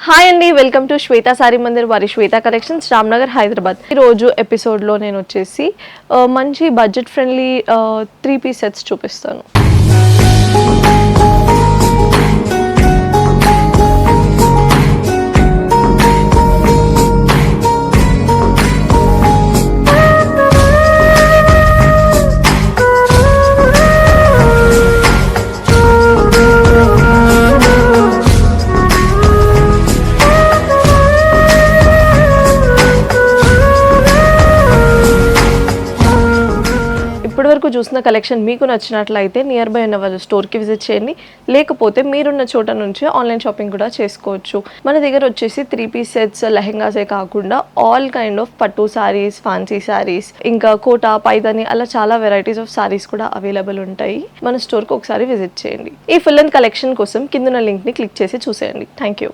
Hi అండి welcome to Shweta sorry Mandir వారి Shweta collections Ramnagar Hyderabad ఈరోజు ఎపిసోడ్లో నేను వచ్చేసి uh, మంచి budget friendly three piece sets చూపిస్తాను. ఇప్పటివరకు చూసిన కలెక్షన్ మీకు నచ్చినట్లయితే నియర్ బై ఉన్న వాళ్ళ స్టోర్కి విజిట్ చేయండి. లేకపోతే మీరున్న చోట నుంచి ఆన్లైన్ షాపింగ్ కూడా చేసుకోవచ్చు. మన దగ్గర వచ్చేసి త్రీ పీస్ సెట్స్ లెహెంగాసే కాకుండా ఆల్ కైండ్ ఆఫ్ పట్టు శారీస్ ఫ్యాన్సీ శారీస్ ఇంకా కోటా పైదని అలా చాలా వెరైటీస్ ఆఫ్ శారీస్ కూడా అవైలబుల్ ఉంటాయి. మన స్టోర్కి ఒకసారి విజిట్ చేయండి. ఈ ఫుల్ అండ్ కలెక్షన్ కోసం కింద లింక్ని క్లిక్ చేసి చూసేయండి. Thank you